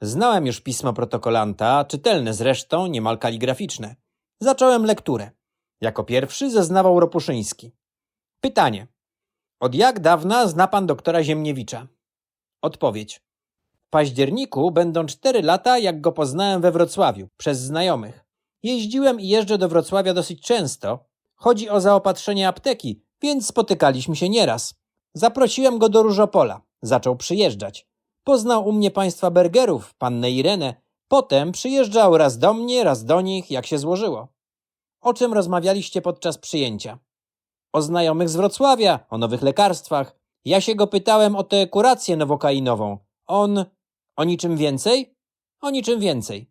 Znałem już pismo protokolanta, czytelne zresztą, niemal kaligraficzne. Zacząłem lekturę. Jako pierwszy zeznawał Ropuszyński. Pytanie. Od jak dawna zna pan doktora Ziemniewicza? Odpowiedź. W październiku będą cztery lata, jak go poznałem we Wrocławiu, przez znajomych. Jeździłem i jeżdżę do Wrocławia dosyć często. Chodzi o zaopatrzenie apteki, więc spotykaliśmy się nieraz. Zaprosiłem go do Różopola. Zaczął przyjeżdżać. Poznał u mnie państwa Bergerów, pannę Irenę. Potem przyjeżdżał raz do mnie, raz do nich, jak się złożyło. O czym rozmawialiście podczas przyjęcia? O znajomych z Wrocławia, o nowych lekarstwach. Ja się go pytałem o tę kurację nowokainową. On... O niczym więcej? O niczym więcej.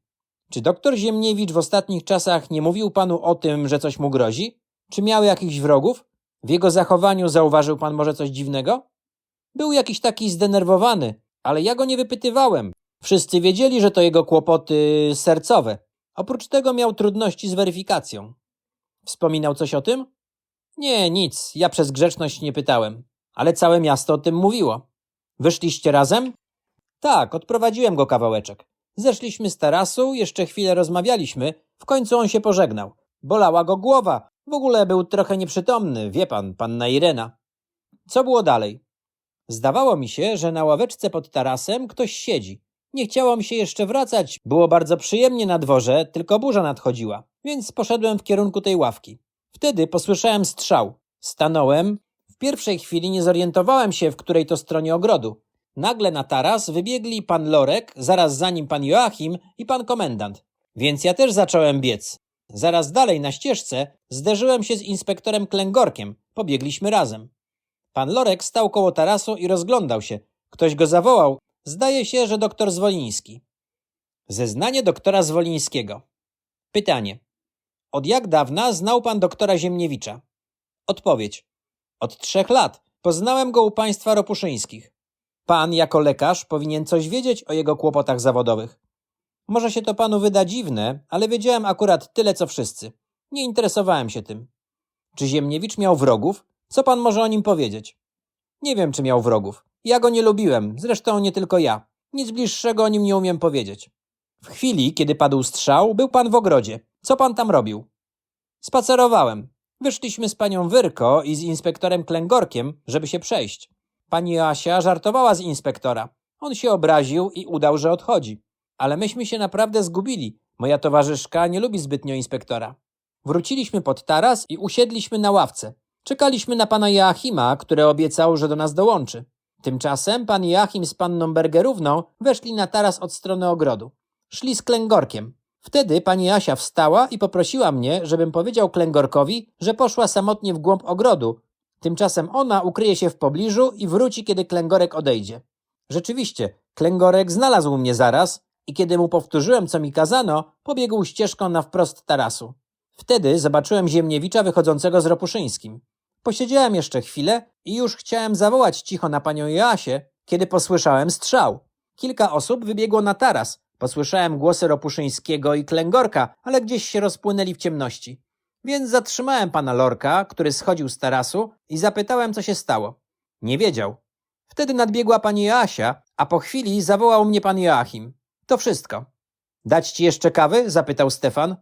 Czy doktor Ziemniewicz w ostatnich czasach nie mówił panu o tym, że coś mu grozi? Czy miał jakichś wrogów? W jego zachowaniu zauważył pan może coś dziwnego? Był jakiś taki zdenerwowany, ale ja go nie wypytywałem. Wszyscy wiedzieli, że to jego kłopoty sercowe. Oprócz tego miał trudności z weryfikacją. Wspominał coś o tym? Nie, nic. Ja przez grzeczność nie pytałem. Ale całe miasto o tym mówiło. Wyszliście razem? Tak, odprowadziłem go kawałeczek. Zeszliśmy z tarasu, jeszcze chwilę rozmawialiśmy, w końcu on się pożegnał. Bolała go głowa, w ogóle był trochę nieprzytomny, wie pan, panna Irena. Co było dalej? Zdawało mi się, że na ławeczce pod tarasem ktoś siedzi. Nie chciało mi się jeszcze wracać, było bardzo przyjemnie na dworze, tylko burza nadchodziła, więc poszedłem w kierunku tej ławki. Wtedy posłyszałem strzał. Stanąłem. W pierwszej chwili nie zorientowałem się, w której to stronie ogrodu. Nagle na taras wybiegli pan Lorek, zaraz za nim pan Joachim i pan komendant. Więc ja też zacząłem biec. Zaraz dalej na ścieżce zderzyłem się z inspektorem Klęgorkiem. Pobiegliśmy razem. Pan Lorek stał koło tarasu i rozglądał się. Ktoś go zawołał. Zdaje się, że doktor Zwoliński. Zeznanie doktora Zwolińskiego. Pytanie. Od jak dawna znał pan doktora Ziemniewicza? Odpowiedź. Od trzech lat. Poznałem go u państwa Ropuszyńskich. Pan, jako lekarz, powinien coś wiedzieć o jego kłopotach zawodowych. Może się to panu wyda dziwne, ale wiedziałem akurat tyle, co wszyscy. Nie interesowałem się tym. Czy Ziemniewicz miał wrogów? Co pan może o nim powiedzieć? Nie wiem, czy miał wrogów. Ja go nie lubiłem, zresztą nie tylko ja. Nic bliższego o nim nie umiem powiedzieć. W chwili, kiedy padł strzał, był pan w ogrodzie. Co pan tam robił? Spacerowałem. Wyszliśmy z panią Wyrko i z inspektorem Klęgorkiem, żeby się przejść. Pani Asia żartowała z inspektora. On się obraził i udał, że odchodzi. Ale myśmy się naprawdę zgubili. Moja towarzyszka nie lubi zbytnio inspektora. Wróciliśmy pod taras i usiedliśmy na ławce. Czekaliśmy na pana Joachima, który obiecał, że do nas dołączy. Tymczasem pan Joachim z panną Bergerówną weszli na taras od strony ogrodu. Szli z klęgorkiem. Wtedy pani Asia wstała i poprosiła mnie, żebym powiedział klęgorkowi, że poszła samotnie w głąb ogrodu. Tymczasem ona ukryje się w pobliżu i wróci, kiedy klęgorek odejdzie. Rzeczywiście, klęgorek znalazł mnie zaraz i kiedy mu powtórzyłem, co mi kazano, pobiegł ścieżką na wprost tarasu. Wtedy zobaczyłem Ziemniewicza wychodzącego z Ropuszyńskim. Posiedziałem jeszcze chwilę i już chciałem zawołać cicho na panią Joasię, kiedy posłyszałem strzał. Kilka osób wybiegło na taras. Posłyszałem głosy Ropuszyńskiego i Klęgorka, ale gdzieś się rozpłynęli w ciemności. Więc zatrzymałem pana Lorka, który schodził z tarasu i zapytałem, co się stało. Nie wiedział. Wtedy nadbiegła pani Joasia, a po chwili zawołał mnie pan Joachim. To wszystko. Dać ci jeszcze kawy? zapytał Stefan.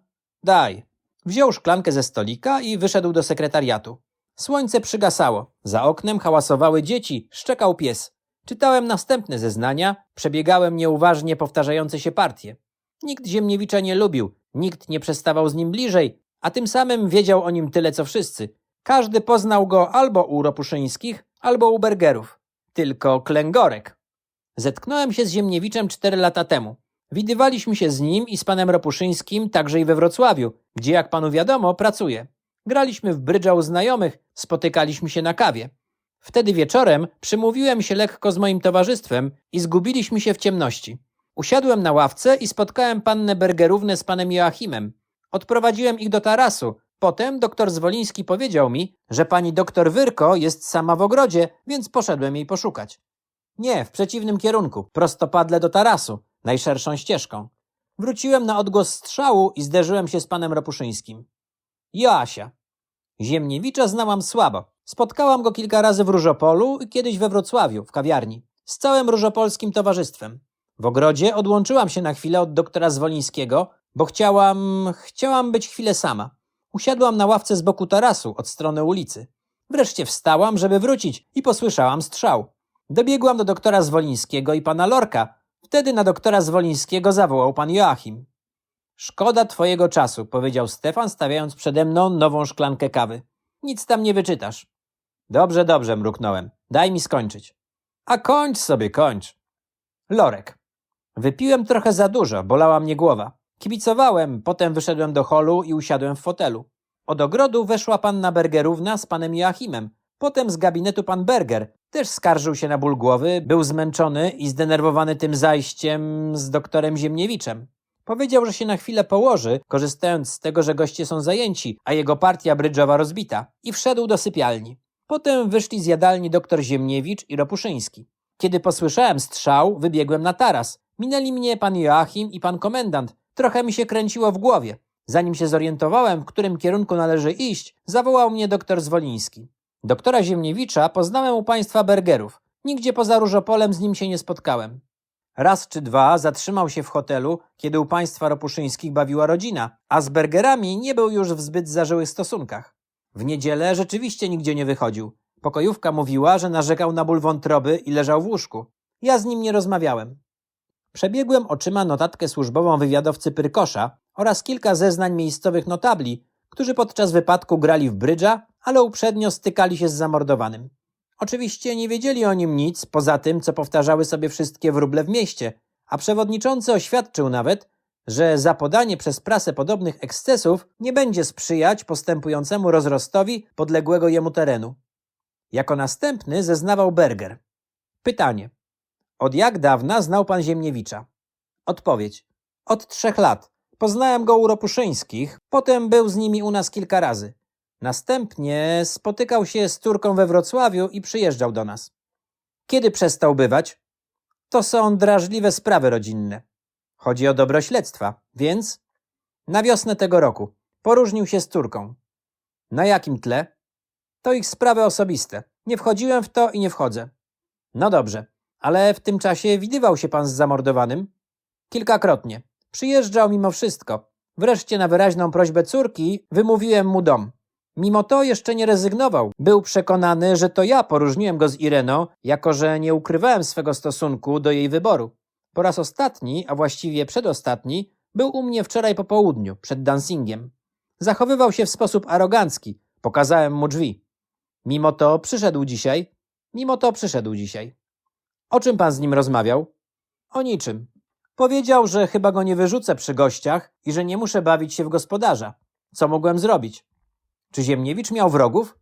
Daj. Wziął szklankę ze stolika i wyszedł do sekretariatu. Słońce przygasało. Za oknem hałasowały dzieci, szczekał pies. Czytałem następne zeznania, przebiegałem nieuważnie powtarzające się partie. Nikt Ziemniewicza nie lubił, nikt nie przestawał z nim bliżej, a tym samym wiedział o nim tyle co wszyscy. Każdy poznał go albo u Ropuszyńskich, albo u Bergerów. Tylko Klęgorek. Zetknąłem się z Ziemniewiczem cztery lata temu. Widywaliśmy się z nim i z panem Ropuszyńskim także i we Wrocławiu, gdzie jak panu wiadomo pracuje. Graliśmy w brydża u znajomych, spotykaliśmy się na kawie. Wtedy wieczorem przymówiłem się lekko z moim towarzystwem i zgubiliśmy się w ciemności. Usiadłem na ławce i spotkałem pannę Bergerównę z panem Joachimem. Odprowadziłem ich do tarasu. Potem doktor Zwoliński powiedział mi, że pani doktor Wyrko jest sama w ogrodzie, więc poszedłem jej poszukać. Nie, w przeciwnym kierunku, prostopadle do tarasu, najszerszą ścieżką. Wróciłem na odgłos strzału i zderzyłem się z panem Ropuszyńskim. Joasia. Ziemniewicza znałam słabo. Spotkałam go kilka razy w Różopolu i kiedyś we Wrocławiu, w kawiarni. Z całym różopolskim towarzystwem. W ogrodzie odłączyłam się na chwilę od doktora Zwolińskiego, bo chciałam, chciałam być chwilę sama. Usiadłam na ławce z boku tarasu, od strony ulicy. Wreszcie wstałam, żeby wrócić i posłyszałam strzał. Dobiegłam do doktora Zwolińskiego i pana Lorka. Wtedy na doktora Zwolińskiego zawołał pan Joachim. Szkoda twojego czasu, powiedział Stefan, stawiając przede mną nową szklankę kawy. Nic tam nie wyczytasz. Dobrze, dobrze, mruknąłem. Daj mi skończyć. A kończ sobie, kończ. Lorek. Wypiłem trochę za dużo, bolała mnie głowa. Kibicowałem, potem wyszedłem do holu i usiadłem w fotelu. Od ogrodu weszła panna Bergerówna z panem Joachimem. Potem z gabinetu pan Berger. Też skarżył się na ból głowy, był zmęczony i zdenerwowany tym zajściem z doktorem Ziemniewiczem. Powiedział, że się na chwilę położy, korzystając z tego, że goście są zajęci, a jego partia brydżowa rozbita, i wszedł do sypialni. Potem wyszli z jadalni doktor Ziemniewicz i Ropuszyński. Kiedy posłyszałem strzał, wybiegłem na taras. Minęli mnie pan Joachim i pan komendant. Trochę mi się kręciło w głowie. Zanim się zorientowałem, w którym kierunku należy iść, zawołał mnie doktor Zwoliński. Doktora Ziemniewicza poznałem u państwa Bergerów. Nigdzie poza Różopolem z nim się nie spotkałem. Raz czy dwa zatrzymał się w hotelu, kiedy u państwa Ropuszyńskich bawiła rodzina, a z Bergerami nie był już w zbyt zażyłych stosunkach. W niedzielę rzeczywiście nigdzie nie wychodził. Pokojówka mówiła, że narzekał na ból wątroby i leżał w łóżku. Ja z nim nie rozmawiałem. Przebiegłem oczyma notatkę służbową wywiadowcy Pyrkosza oraz kilka zeznań miejscowych notabli, którzy podczas wypadku grali w brydża, ale uprzednio stykali się z zamordowanym. Oczywiście nie wiedzieli o nim nic, poza tym, co powtarzały sobie wszystkie wróble w mieście, a przewodniczący oświadczył nawet, że za podanie przez prasę podobnych ekscesów nie będzie sprzyjać postępującemu rozrostowi podległego jemu terenu. Jako następny zeznawał Berger. Pytanie. Od jak dawna znał pan Ziemniewicza? Odpowiedź. Od trzech lat. Poznałem go u Ropuszyńskich, potem był z nimi u nas kilka razy. Następnie spotykał się z córką we Wrocławiu i przyjeżdżał do nas. Kiedy przestał bywać? To są drażliwe sprawy rodzinne. Chodzi o dobro śledztwa, więc na wiosnę tego roku poróżnił się z córką. Na jakim tle? To ich sprawy osobiste. Nie wchodziłem w to i nie wchodzę. No dobrze, ale w tym czasie widywał się pan z zamordowanym? Kilkakrotnie. Przyjeżdżał mimo wszystko. Wreszcie na wyraźną prośbę córki wymówiłem mu dom. Mimo to jeszcze nie rezygnował. Był przekonany, że to ja poróżniłem go z Ireną, jako że nie ukrywałem swego stosunku do jej wyboru. Po raz ostatni, a właściwie przedostatni, był u mnie wczoraj po południu, przed dancingiem. Zachowywał się w sposób arogancki. Pokazałem mu drzwi. Mimo to przyszedł dzisiaj. Mimo to przyszedł dzisiaj. O czym pan z nim rozmawiał? O niczym. Powiedział, że chyba go nie wyrzucę przy gościach i że nie muszę bawić się w gospodarza. Co mogłem zrobić? Czy Ziemniewicz miał wrogów?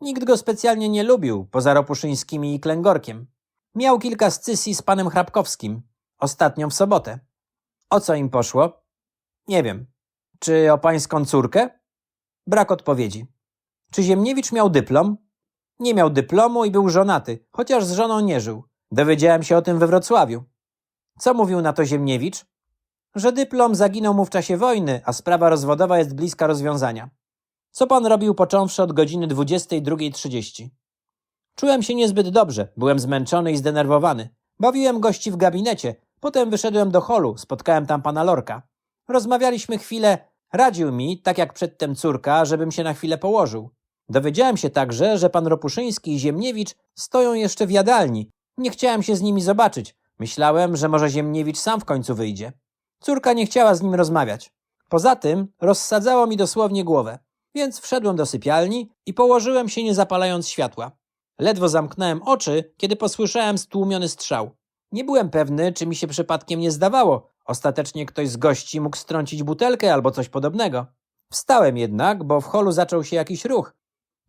Nikt go specjalnie nie lubił, poza Ropuszyńskimi i Klęgorkiem. Miał kilka scysji z panem Hrabkowskim. Ostatnią w sobotę. O co im poszło? Nie wiem. Czy o pańską córkę? Brak odpowiedzi. Czy Ziemniewicz miał dyplom? Nie miał dyplomu i był żonaty, chociaż z żoną nie żył. Dowiedziałem się o tym we Wrocławiu. Co mówił na to Ziemniewicz? Że dyplom zaginął mu w czasie wojny, a sprawa rozwodowa jest bliska rozwiązania. Co pan robił począwszy od godziny 22.30? Czułem się niezbyt dobrze, byłem zmęczony i zdenerwowany. Bawiłem gości w gabinecie, potem wyszedłem do holu, spotkałem tam pana Lorka. Rozmawialiśmy chwilę, radził mi, tak jak przedtem córka, żebym się na chwilę położył. Dowiedziałem się także, że pan Ropuszyński i Ziemniewicz stoją jeszcze w jadalni. Nie chciałem się z nimi zobaczyć. Myślałem, że może Ziemniewicz sam w końcu wyjdzie. Córka nie chciała z nim rozmawiać. Poza tym rozsadzało mi dosłownie głowę, więc wszedłem do sypialni i położyłem się nie zapalając światła. Ledwo zamknąłem oczy, kiedy posłyszałem stłumiony strzał. Nie byłem pewny, czy mi się przypadkiem nie zdawało. Ostatecznie ktoś z gości mógł strącić butelkę albo coś podobnego. Wstałem jednak, bo w holu zaczął się jakiś ruch.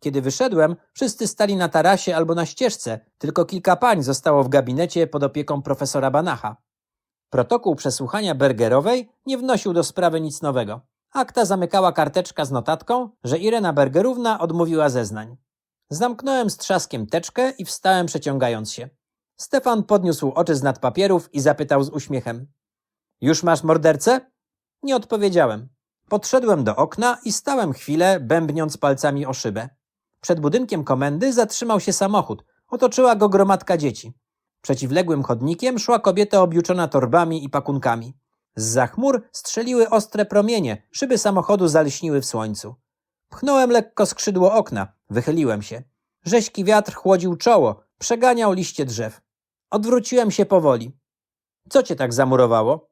Kiedy wyszedłem, wszyscy stali na tarasie albo na ścieżce, tylko kilka pań zostało w gabinecie pod opieką profesora Banacha. Protokół przesłuchania Bergerowej nie wnosił do sprawy nic nowego. Akta zamykała karteczka z notatką, że Irena Bergerówna odmówiła zeznań. Zamknąłem z trzaskiem teczkę i wstałem przeciągając się. Stefan podniósł oczy z nad papierów i zapytał z uśmiechem. Już masz mordercę? Nie odpowiedziałem. Podszedłem do okna i stałem chwilę, bębniąc palcami o szybę. Przed budynkiem komendy zatrzymał się samochód. Otoczyła go gromadka dzieci. Przeciwległym chodnikiem szła kobieta objuczona torbami i pakunkami. Z chmur strzeliły ostre promienie, szyby samochodu zalśniły w słońcu. Pchnąłem lekko skrzydło okna, wychyliłem się. Rześki wiatr chłodził czoło, przeganiał liście drzew. Odwróciłem się powoli. Co cię tak zamurowało?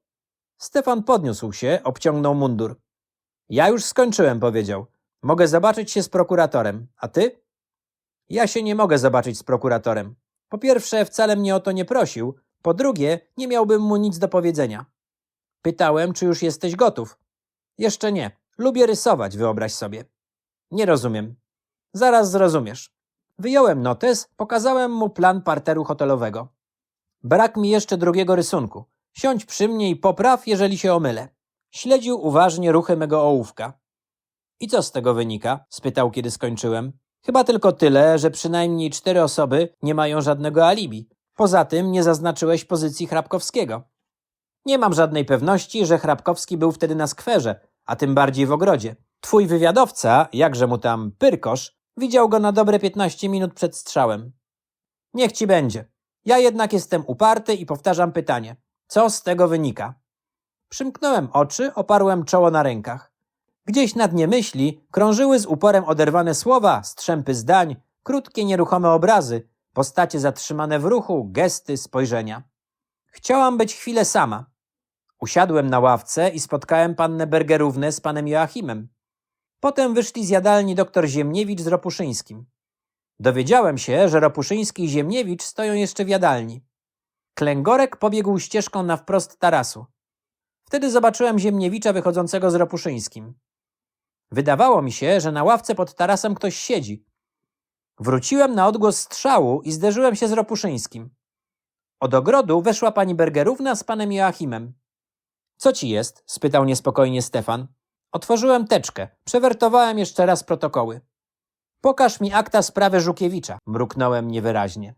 Stefan podniósł się, obciągnął mundur. Ja już skończyłem, powiedział. Mogę zobaczyć się z prokuratorem. A ty? Ja się nie mogę zobaczyć z prokuratorem. Po pierwsze, wcale mnie o to nie prosił. Po drugie, nie miałbym mu nic do powiedzenia. Pytałem, czy już jesteś gotów. Jeszcze nie. Lubię rysować, wyobraź sobie. Nie rozumiem. Zaraz zrozumiesz. Wyjąłem notes, pokazałem mu plan parteru hotelowego. Brak mi jeszcze drugiego rysunku. Siądź przy mnie i popraw, jeżeli się omylę. Śledził uważnie ruchy mego ołówka. I co z tego wynika? spytał, kiedy skończyłem. Chyba tylko tyle, że przynajmniej cztery osoby nie mają żadnego alibi. Poza tym nie zaznaczyłeś pozycji Hrabkowskiego. Nie mam żadnej pewności, że Hrabkowski był wtedy na skwerze, a tym bardziej w ogrodzie. Twój wywiadowca, jakże mu tam Pyrkosz, widział go na dobre 15 minut przed strzałem. Niech ci będzie. Ja jednak jestem uparty i powtarzam pytanie. Co z tego wynika? Przymknąłem oczy, oparłem czoło na rękach. Gdzieś na dnie myśli krążyły z uporem oderwane słowa, strzępy zdań, krótkie, nieruchome obrazy, postacie zatrzymane w ruchu, gesty, spojrzenia. Chciałam być chwilę sama. Usiadłem na ławce i spotkałem pannę Bergerównę z panem Joachimem. Potem wyszli z jadalni doktor Ziemniewicz z Ropuszyńskim. Dowiedziałem się, że Ropuszyński i Ziemniewicz stoją jeszcze w jadalni. Klęgorek pobiegł ścieżką na wprost tarasu. Wtedy zobaczyłem Ziemniewicza wychodzącego z Ropuszyńskim. Wydawało mi się, że na ławce pod tarasem ktoś siedzi. Wróciłem na odgłos strzału i zderzyłem się z Ropuszyńskim. Od ogrodu weszła pani Bergerówna z panem Joachimem. Co ci jest? spytał niespokojnie Stefan. Otworzyłem teczkę, przewertowałem jeszcze raz protokoły. Pokaż mi akta sprawy Żukiewicza, mruknąłem niewyraźnie.